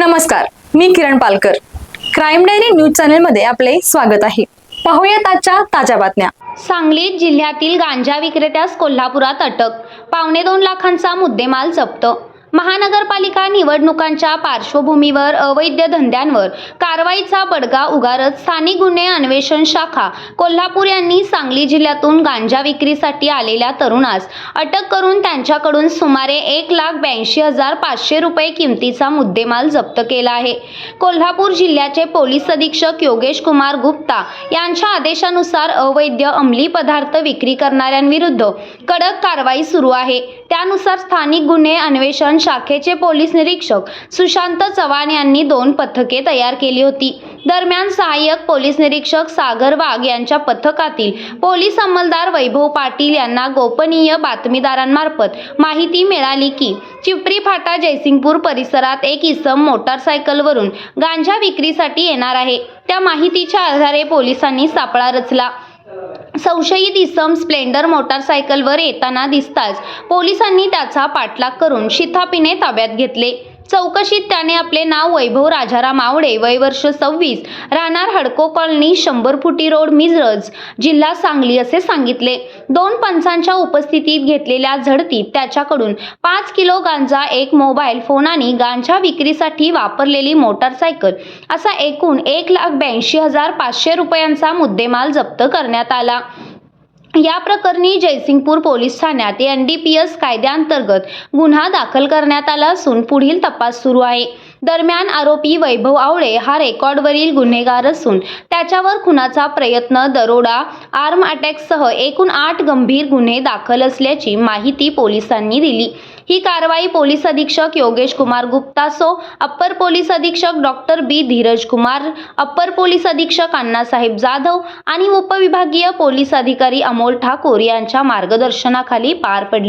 नमस्कार मी Kiran Palkar. Crime diary news चॅनलमध्ये आपले स्वागत आहे. पाहूयात आजच्या ताज्या बातम्या. सांगली जिल्ह्यातील गांजा विक्रेत्यास कोल्हापुरात अटक. पावणे दोन लाखांचा मुद्देमाल जप्त. महानगरपालिका निवडणुकांच्या पार्श्वभूमीवर अवैध धंद्यांवर कारवाईचा बडगा उगारत स्थानिक गुन्हे अन्वेषण शाखा कोल्हापूर यांनी सांगली जिल्ह्यातून गांजा विक्रीसाठी आलेल्या तरुणास अटक करून त्यांच्याकडून सुमारे एक लाख ब्याऐंशी हजार पाचशे रुपये किमतीचा मुद्देमाल जप्त केला आहे. कोल्हापूर जिल्ह्याचे पोलीस अधीक्षक योगेश कुमार गुप्ता यांच्या आदेशानुसार अवैध अंमली पदार्थ विक्री करणाऱ्यांविरुद्ध कडक कारवाई सुरू आहे. त्यानुसार स्थानिक गुन्हे अन्वेषण शाखेचे पोलीस निरीक्षक सुशांत चव्हाण यांनी दोन पथके तयार केली होती. दरम्यान सहाय्यक पोलीस निरीक्षक सागर वाघ यांच्या पथकातील पोलीस अंमलदार वैभव पाटील यांना गोपनीय बातमीदारांमार्फत माहिती मिळाली की चिपरी फाटा जयसिंगपूर परिसरात एक इसम मोटारसायकलवरून गांजा विक्रीसाठी येणार आहे. त्या माहितीच्या आधारे पोलिसांनी सापळा रचला. संशयित इसम स्प्लेंडर मोटारसायकलवर येताना दिसताच पोलिसांनी त्याचा पाठलाग करून शिथापीने ताब्यात घेतले. चौकशीत त्याने आपले नाव वैभव राजाराम आवडे वय वर्ष सव्वीस राहणार हडको कॉलनी शंभर फुटी रोड मिजरज जिल्हा सांगली असे सांगितले. दोन पंचांच्या उपस्थितीत घेतलेल्या झडतीत त्याच्याकडून पाच किलो गांजा एक मोबाईल फोन आणि गांजा विक्रीसाठी वापरलेली मोटारसायकल. असा एकूण एक लाख ब्याऐंशी हजार पाचशे रुपयांचा मुद्देमाल जप्त करण्यात आला. या प्रकरणी जयसिंगपूर पोलीस ठाण्यात एन डी पी एस कायद्याअंतर्गत गुन्हा दाखल करण्यात आला असून पुढील तपास सुरू आहे. दरम्यान आरोपी वैभव आवळे हा रेकॉर्डवरील गुन्हेगार असून त्याच्यावर खुनाचा प्रयत्न दरोडा आर्म अटॅकसह एकूण आठ गंभीर गुन्हे दाखल असल्याची माहिती पोलिसांनी दिली. ही कारवाई पोलीस अधीक्षक योगेश कुमार गुप्तासो अप्पर पोलीस अधीक्षक doctor B Dhiraj Kumar upper police अधीक्षक अण्णासाहेब जाधव आणि उपविभागीय पोलीस अधिकारी अमोल ठाकूर यांच्या मार्गदर्शनाखाली पार पडली.